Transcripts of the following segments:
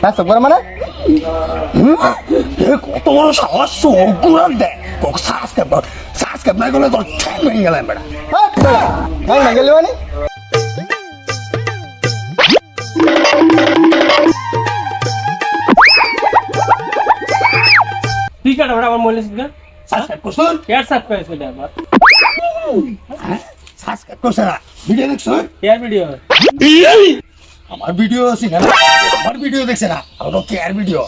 Subscribe করে মানে? কত বড় সাহস সগুলার দে। কক সাবস্ক্রাইব কর সাবস্ক্রাইব না করলে তোর ঠ্যাং ভেঙে গেলাম বেটা হ্যাঁ ভেঙে গেলি মানে? ঠিক ওটা আমার মনে হচ্ছে সাবস্ক্রাইব করছুন ভিডিও দেখছুন ভিডিও? আমার ভিডিও আছে না? আমার ভিডিও দেখছে না? আমার ভিডিও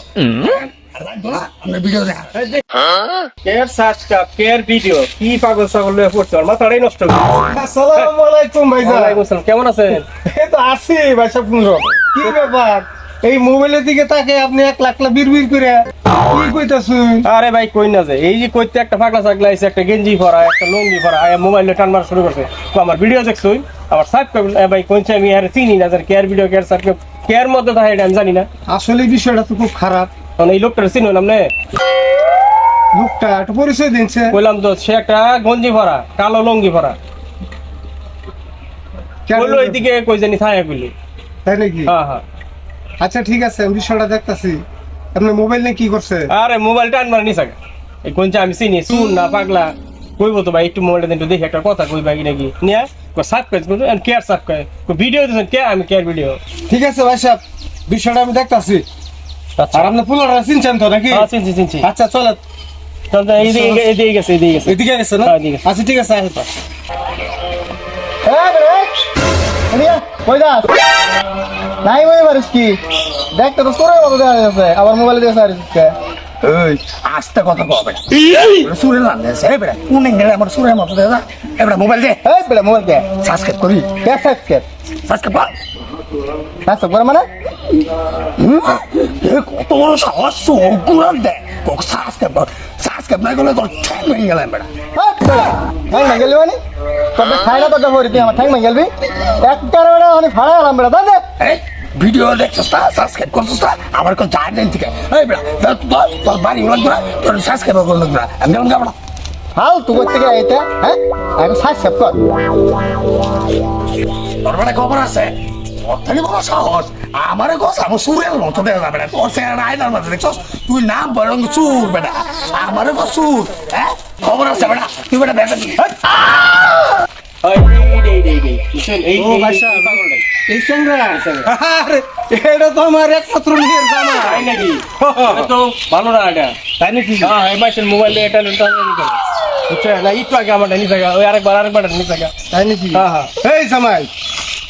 কেয়ার ভিডিও কি পাগল ছাগল পড়ছে? আমার মাথাটাই নষ্ট গেছে। আসসালামু আলাইকুম ভাইজান। ওয়ালাইকুম আসসালাম কেমন আছেন? এই তো আছি ভাই সব কি ব্যাপার? এই মোবাইলের দিকে তাকে আপনি এক লাখ লাখ বিড় বিড় করে। কি কইতাছুন? আরে ভাই কই না যে? এই যে কইতে একটা ফাঁকলা ছাগলা আছে একটা গেঞ্জি পরা একটা লুঙ্গি পরা আয়া মোবাইলে টান মারা শুরু করছে। তো আমার ভিডিও দেখছুই? আমার সাবস্ক্রাইব ভাই কোনছে আমি আর চিনি না যার care video care subscribe care মধ্যে থাকে এটা আমি জানি না। আসলে বিষয়টা তো খুব খারাপ। কারণ এই লোকটা চিনলাম না। লোকটা একটু পরিচয় দিনছে। বললাম তো সে একটা গঞ্জি ভরা কালো লুঙ্গি ভরা। বলল এইদিকে কই জানি থায়া কইলি। তাই নাকি? হ্যাঁ হ্যাঁ। আচ্ছা ঠিক আছে আমি বিষয়টা দেখতাছি। আপনি মোবাইল নিয়ে কি করছে? আরে মোবাইল টান মারা নিছে এই আমি চিনি শুন না পাগলা। কইবো তো ভাই একটু মোবাইলটা একটু দেখি একটা কথা কই বাকি নাকি। নিয়া। কো সাবস্ক্রাইব করুন এন্ড কেয়ার সাবস্ক্রাইব কো ভিডিও দিছেন কে আমি ভিডিও ঠিক আছে ভাই সাহেব বিষয়টা আমি দেখতাছি। আর আপনি পুলারা চিনছেন তো নাকি? হ্যাঁ চিনছি চিনছি। আচ্ছা চলে চল তো এইদিকে এইদিকে গেছে এইদিকে গেছে। এদিকে গেছে না? হ্যাঁ, এদিকে। আচ্ছা ঠিক আছে আসো তো। হ্যাঁ এদিকে নাই ওই পারিস কি? দেখ তো তোর মতো দেখা যাচ্ছে আবার মোবাইলে দিয়ে সারিস এই আস্তে কথা কও বেটা। সুরে লান দে সে বেটা কোনে গেলে আমার সুরের মতো দে মোবাইল দে। এই বেটা মোবাইল দে। সাবস্ক্রাইব করি। কে সাবস্ক্রাইব সাবস্ক্রাইব কর। সাবস্ক্রাইব করে মানে? কত বড় সাহস দে। কক সাবস্ক্রাইব কর। সাবস্ক্রাইব না করলে তোর ঠ্যাং ভেঙে গেলাম বেটা। হ্যাঁ বেটা ঠ্যাং ভেঙে গেলি মানে? তবে খাই না তোকে ভরি তুই আমার ঠ্যাং ভেঙে গেলবি একটার বেটা আমি ফাড়া গেলাম বেটা দাদা এই ভিডিও দেখছিস না? সাবস্ক্রাইব করছিস না? আমার কোন চার দিন থেকে। এই বেটা তোর তোর- বাড়ি লাগবে না তোর সাবস্ক্রাইব করতে লাগবে না আমি কেমন যাব না? ফালতু করতে গিয়ে এটা হ্যাঁ? আমি সাবস্ক্রাইব কর। তোর বেটা খবর আছে? তোর থেকে বড় সাহস। আমারে গোস আমার সুরের মতো দেখা যাবে না। তোর সে আয়নার মাঝে দেখছস? তুই নাম বরং চুর বেটা। আমারে গো চুর হ্যাঁ? খবর আছে বেটা। তুই বেটা বেটা হ্যাঁ মোবাইলে এটা লেনটা নিতে হবে। বুঝছ না একটু আগে আমার নিয়ে জায়গা ওই আরেকবার আরেকবার নিয়ে জায়গা তাই নাকি? হ্যাঁ, হ্যাঁ। এই জামাই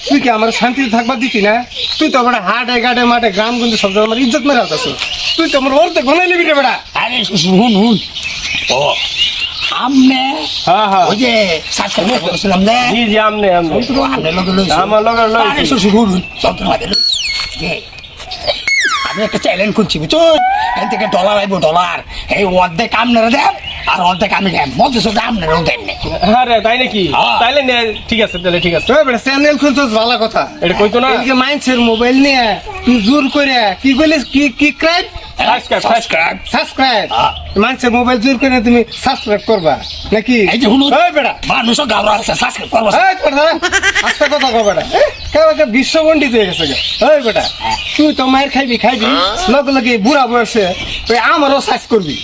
তুই কি আমার শান্তি থাকবার দিতি না? তুই তো আমার হাটে গাটে মাঠে গ্রাম কিন্তু সব জায়গায় আমার ইজ্জত মেরে তুই তো আমার অর্ধেক ঘনাই নিবি রে বেটা আরে শুন শুন। ও আমনে। হ্যাঁ হ্যাঁ। ওই যে করেছিলাম জি জি আমনে আমনে। তো আমনে লগে লইছি। আমার লগে লইছি। আরে আমি একটা চ্যালেঞ্জ করছি বুঝছ? এখান থেকে ডলার আইবো ডলার এই অর্ধেক আমনেরা দেন আর অর্ধেক আমি দেন মধ্যে শুধু আমনেরাও দেন আরে তাই নাকি? হ্যাঁ। তাইলে নে ঠিক আছে তাহলে ঠিক আছে। তুই বেটা চ্যানেল খুলছিস ভালো কথা। এটা কইতো না। এদিকে মোবাইল নিয়ে তুই জোর করে কি কইলিস কি কি ক্রাইম সাবস্ক্রাইব সাবস্ক্রাইব সাবস্ক্রাইব হ্যাঁ। মোবাইল জোর করে তুমি সাবস্ক্রাইব করবা নাকি? এই যে হুনুর এই বেটা। মানুষও গাবরা আছে সাবস্ক্রাইব করব। এই বেটা আস্তে কথা কও বেটা। হয়ে গেছে গে। এই বেটা তুই তো মায়ের খাইবি খাইবি। লগে লগে বুড়া বয়সে তুই আমারও সাইজ করবি।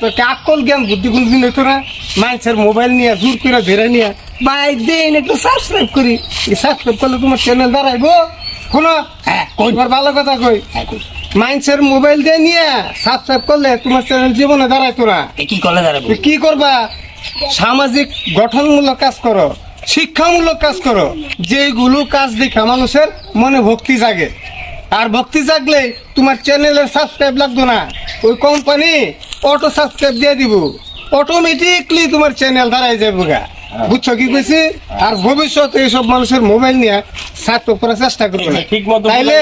তোর কি আকল জ্ঞান বুদ্ধি কোনদিন হইতো না। মানুষের মোবাইল নিয়ে জোর করে ধরে নিয়ে বাই দেন একটু সাবস্ক্রাইব করি। সাবস্ক্রাইব করলে তোমার চ্যানেল দাঁড়াইবো। শোনো হ্যাঁ কই? তোমার ভালো কথা কই? হ্যাঁ। মাইন্সের মোবাইল দিয়ে নিয়ে সাবস্ক্রাইব করলে তোমার চ্যানেল জীবনে দাঁড়াইতো না এ কি করলে দাঁড়াবো কি করবা? সামাজিক গঠনমূলক কাজ করো শিক্ষামূলক কাজ করো। যেগুলো কাজ দেখা মানুষের মনে ভক্তি জাগে। আর ভক্তি জাগলে তোমার চ্যানেলের সাবস্ক্রাইব লাগতো না। ওই কোম্পানি অটো সাবস্ক্রাইব দিয়ে দিব। অটোমেটিকলি তোমার চ্যানেল দাঁড়াই যাবে গা। বুঝছ কি কইছি? আর ভবিষ্যতে এইসব মানুষের মোবাইল নিয়ে করার চেষ্টা করবে না ঠিক মতো তাইলে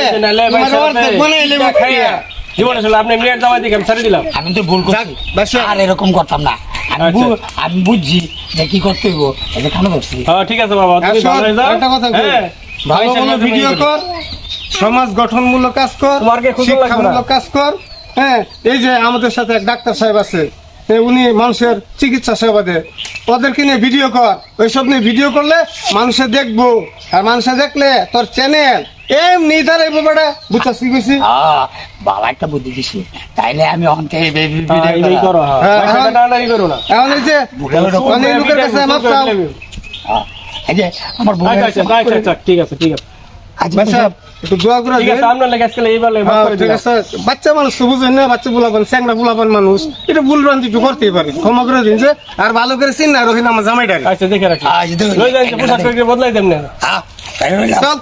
জীবনে আসলে আপনি মিনিট দিকে আমি ছেড়ে দিলাম। আমি তো ভুল করছি। আর এরকম করতাম না। আমি বুঝছি যে কি করতে হইব। যে কেন করছি হ্যাঁ ঠিক আছে বাবা তুমি ভালো যাও। একটা কথা কই। হ্যাঁ। ভালো ভাই ভালো ভিডিও কর সমাজ গঠনমূলক কাজ কর তোমার কি খুশি লাগবে শিক্ষামূলক কাজ কর হ্যাঁ। এই যে আমাদের সাথে এক ডাক্তার সাহেব আছে উনি মানুষের চিকিৎসা সেবা দেয়। ওদেরকে নিয়ে ভিডিও কর। ওইসব নিয়ে ভিডিও করলে মানুষে দেখব। আর মানুষে দেখলে তোর চ্যানেল। এমনি তার এই ব্যাপারটা বুঝছস কি কইছি? বাবা একটা বুদ্ধি দিছি। তাইলে আমি অন্তে হ্যাঁ, এই করো। হ্যাঁ। পয়সাটা। টানাটানি করো না। এখন এই যে অনেক লোকের কাছে মাপ চাও আমার বউ আচ্ছা আচ্ছা আচ্ছা ঠিক আছে ঠিক আছে। একটু দোয়া করে ঠিক আছে আপনার লাগে আজকে এইবার লাগে হ্যাঁ, ঠিক আছে বাচ্চা মানুষ তো বুঝেন না বাচ্চা বুলাবেন স্যাংরা বুলাবেন মানুষ। এটা ভুল ভ্রান্তি একটু করতেই পারে। ক্ষমা করে দিন যে আর ভালো করে চিন না রহিন আমার জামাইটাকে আচ্ছা দেখে রাখি। আজ করে বদলাই দেন না। হ্যাঁ। চল।